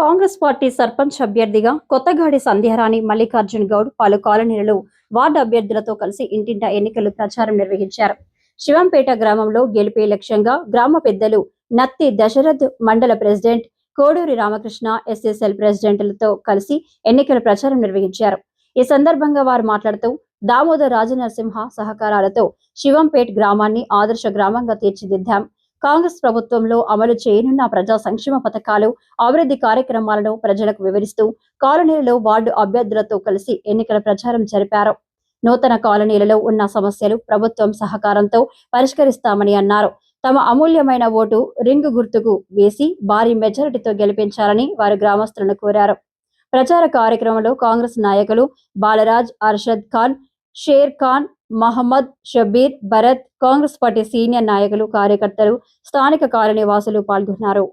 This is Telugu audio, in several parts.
కాంగ్రెస్ పార్టీ సర్పంచ్ అభ్యర్థిగా కొత్తగాడి సంధ్యారాణి మల్లికార్జున్ గౌడ్ పలు కాలనీలలో వార్డు అభ్యర్థులతో కలిసి ఇంటింటా ఎన్నికలు ప్రచారం నిర్వహించారు. శివంపేట గ్రామంలో గెలిపే లక్ష్యంగా గ్రామ పెద్దలు నత్తి దశరథ్ మండల ప్రెసిడెంట్ కోడూరి రామకృష్ణ ఎస్ఎస్ఎల్ ప్రెసిడెంట్లతో కలిసి ఎన్నికల ప్రచారం నిర్వహించారు. ఈ సందర్భంగా వారు మాట్లాడుతూ దామోదర్ రాజనరసింహ సహకారాలతో శివంపేట్ గ్రామాన్ని ఆదర్శ గ్రామంగా తీర్చిదిద్దాం. కాంగ్రెస్ ప్రభుత్వంలో అమలు చేయనున్న ప్రజా సంక్షేమ పథకాలు అభివృద్ధి కార్యక్రమాలను ప్రజలకు వివరిస్తూ కాలనీలలో వార్డు అభ్యర్థులతో కలిసి ఎన్నికల ప్రచారం జరిపారు. నూతన కాలనీలలో ఉన్న సమస్యలు ప్రభుత్వం సహకారంతో పరిష్కరిస్తామని అన్నారు. తమ అమూల్యమైన ఓటు రింగ్ గుర్తుకు వేసి భారీ మెజారిటీతో గెలిపించాలని వారు గ్రామస్తులను కోరారు. ప్రచార కార్యక్రమంలో కాంగ్రెస్ నాయకులు బాలరాజ్ అర్షద్ ఖాన్ షేర్ ఖాన్ మహమ్మద్ షబీర్ భరత్ కాంగ్రెస్ పార్టీ సీనియర్ నాయకులు కార్యకర్తలు స్థానిక కాలనీ పాల్గొన్నారు.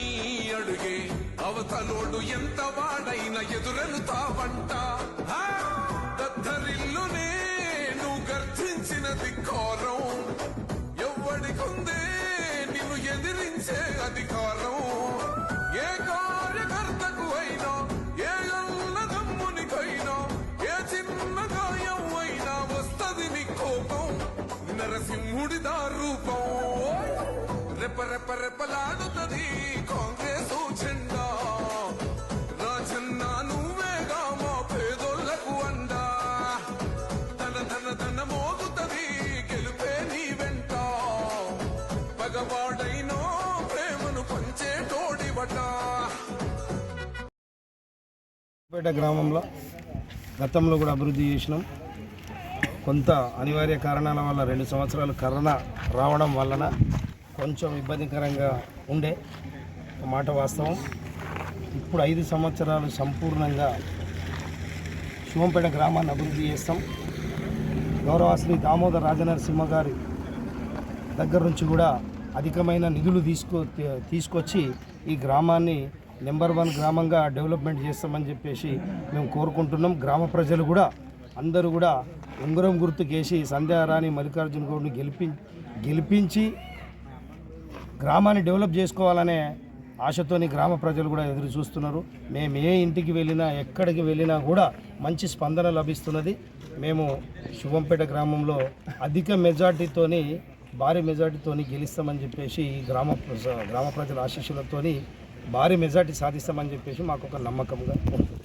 నీ అడుగే అవతలోడు కోపం నరసింహుడి రూపం రెప రెప రెపలాడుతది కాంగ్రెస్ జెండా. రాజన్న నువ్వేగా మా పేదోళ్ళకు అండా. తన తన తన మోగుతుంది గెలుపే నీ వెంట. పగవాడైనో ప్రేమను పంచే తోడివట పేట గ్రామంలో గతంలో కూడా అభివృద్ధి చేసినాం. కొంత అనివార్య కారణాల వల్ల రెండు సంవత్సరాలు కరోనా రావడం వలన కొంచెం ఇబ్బందికరంగా ఉండే మాట వాస్తవం. ఇప్పుడు ఐదు సంవత్సరాలు సంపూర్ణంగా శివంపేట గ్రామాన్ని అభివృద్ధి చేస్తాం. గౌరవాశ్రీ దామోదర్ రాజనరసింహ గారి దగ్గర నుంచి కూడా అధికమైన నిధులు తీసుకో తీసుకొచ్చి ఈ గ్రామాన్ని నెంబర్ వన్ గ్రామంగా డెవలప్మెంట్ చేస్తామని చెప్పేసి మేము కోరుకుంటున్నాం. గ్రామ ప్రజలు కూడా అందరూ కూడా ఉంగరం గుర్తుకేసి సంధ్యారాణి మల్లికార్జున గౌడ్ని గెలిపి గెలిపించి గ్రామాన్ని డెవలప్ చేసుకోవాలనే ఆశతోని గ్రామ ప్రజలు కూడా ఎదురు చూస్తున్నారు. మేము ఏ ఇంటికి వెళ్ళినా ఎక్కడికి వెళ్ళినా కూడా మంచి స్పందన లభిస్తున్నది. మేము శుభంపేట గ్రామంలో అధిక మెజార్టీతోని భారీ మెజార్టీతోని గెలుస్తామని చెప్పేసి ఈ గ్రామ ప్రజ- గ్రామ ప్రజల ఆశీస్సులతోని భారీ మెజార్టీ సాధిస్తామని చెప్పేసి మాకు ఒక నమ్మకంగా ఉంటుంది